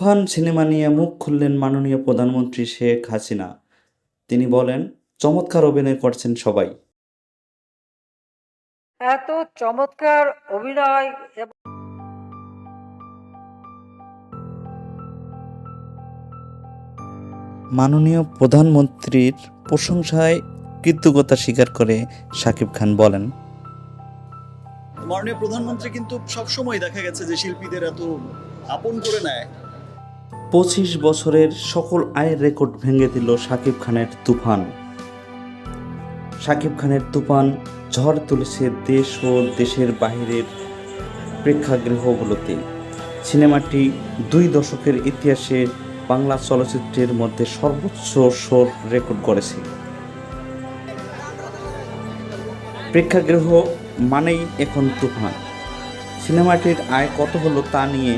তুফান cinema নিয়ে মুখ খুললেন মাননীয় প্রধানমন্ত্রী শেখ হাসিনা। তিনি বলেন চমৎকার অভিনয় করছেন সবাই। এত চমৎকার অভিনয় মাননীয় প্রধানমন্ত্রীর প্রশংসায় কৃতজ্ঞতা স্বীকার করে শাকিব খান বলেন মাননীয় প্রধানমন্ত্রী কিন্তু সবসময় দেখা গেছে যে শিল্পীদের এত আপন করে নেয়। পঁচিশ বছরের সকল আয়ের রেকর্ড ভেঙে দিল শাকিব খানের তুফান। শাকিব খানের তুফান ঝড় তুলেছে দেশ ও দেশের বাহিরের প্রেক্ষাগৃহগুলোতে। সিনেমাটি দুই দশকের ইতিহাসে বাংলা চলচ্চিত্রের মধ্যে সর্বোচ্চ শোর রেকর্ড করেছে। প্রেক্ষাগৃহ মানেই এখন তুফান। সিনেমাটির আয় কত হলো তা নিয়ে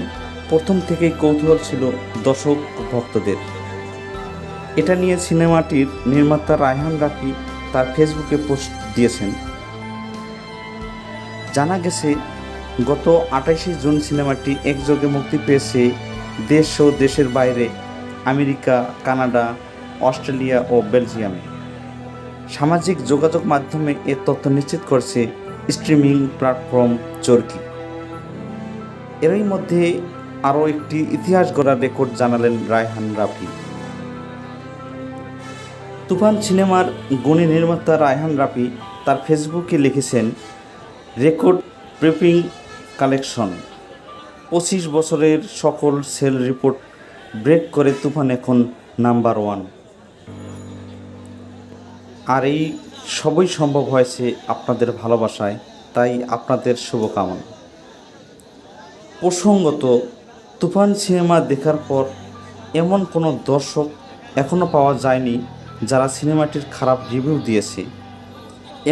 প্রথম থেকেই কৌতূহল ছিল দর্শক ভক্তদের। এটা নিয়ে সিনেমাটির নির্মাতা রায়হান রাফি তার ফেসবুকে পোস্ট দিয়েছেন। জানা গেছে, গত আঠাশে জুন সিনেমাটি একযোগে মুক্তি পেয়েছে দেশ ও দেশের বাইরে, আমেরিকা, কানাডা, অস্ট্রেলিয়া ও বেলজিয়ামে। সামাজিক যোগাযোগ মাধ্যমে এ তথ্য নিশ্চিত করছে স্ট্রিমিং প্ল্যাটফর্ম চর্কি। এরই মধ্যে আরও একটি ইতিহাস গড়া রেকর্ড জানালেন রায়হান রাফি। তুফান সিনেমার গুণী নির্মাতা রায়হান রাফি তার ফেসবুকে লিখেছেন, রেকর্ড ব্রেকিং কালেকশন। পঁচিশ বছরের সকল সেল রিপোর্ট ব্রেক করে তুফান এখন নাম্বার ওয়ান। আর এই সবই সম্ভব হয়েছে আপনাদের ভালোবাসায়, তাই আপনাদের শুভকামনা। প্রসঙ্গত তুফান সিনেমা দেখার পর এমন কোনো দর্শক এখনও পাওয়া যায়নি যারা সিনেমাটির খারাপ রিভিউ দিয়েছে।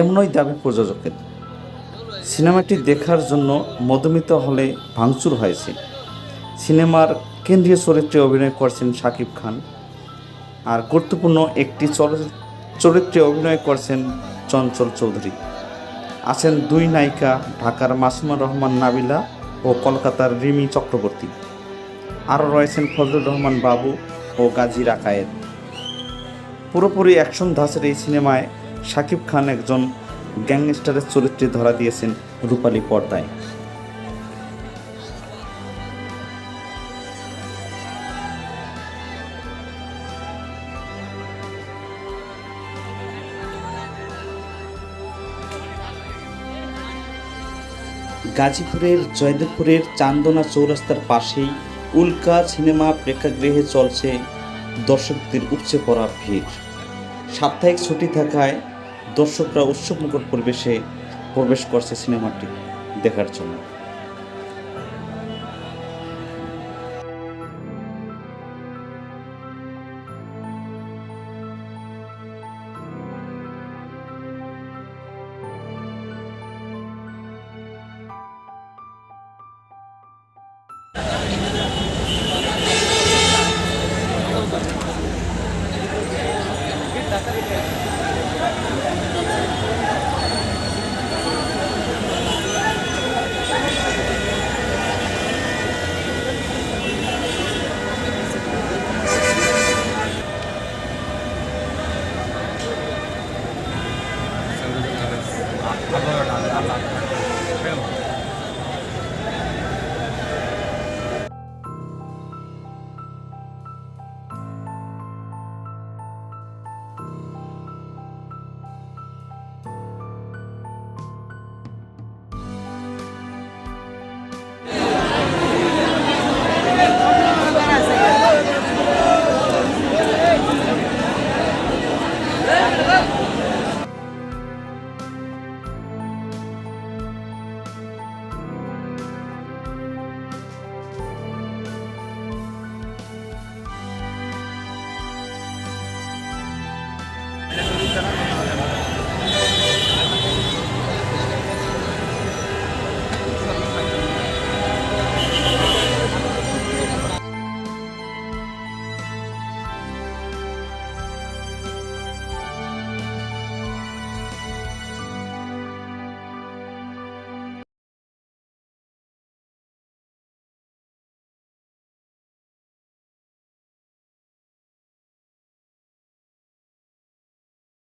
এমনই দাবি প্রযোজকের। সিনেমাটি দেখার জন্য মধুমিত হলে ভাঙচুর হয়েছে। সিনেমার কেন্দ্রীয় চরিত্রে অভিনয় করছেন শাকিব খান। আর গুরুত্বপূর্ণ একটি চরিত্রে অভিনয় করছেন চঞ্চল চৌধুরী। আছেন দুই নায়িকা ঢাকার মাসুমা রহমান নাবিলা ও কলকাতার রিমি চক্রবর্তী। আরও রয়েছেন ফজলুর রহমান বাবু ও গাজী রাকায়েত পুরোপুরি অ্যাকশন ধাঁচের এই সিনেমায় শাকিব খান একজন গ্যাংস্টারের চরিত্রে ধরা দিয়েছেন রূপালী পর্দায়। গাজীপুরের জয়দেবপুরের চান্দনা চৌরাস্তার পাশেই উল্কা সিনেমা প্রেক্ষাগৃহে চলছে দর্শকদের উপচে পড়া ভিড়। সাপ্তাহিক ছুটি থাকায় দর্শকরা উৎসবমুখর পরিবেশে প্রবেশ করছে সিনেমাটি দেখার জন্য।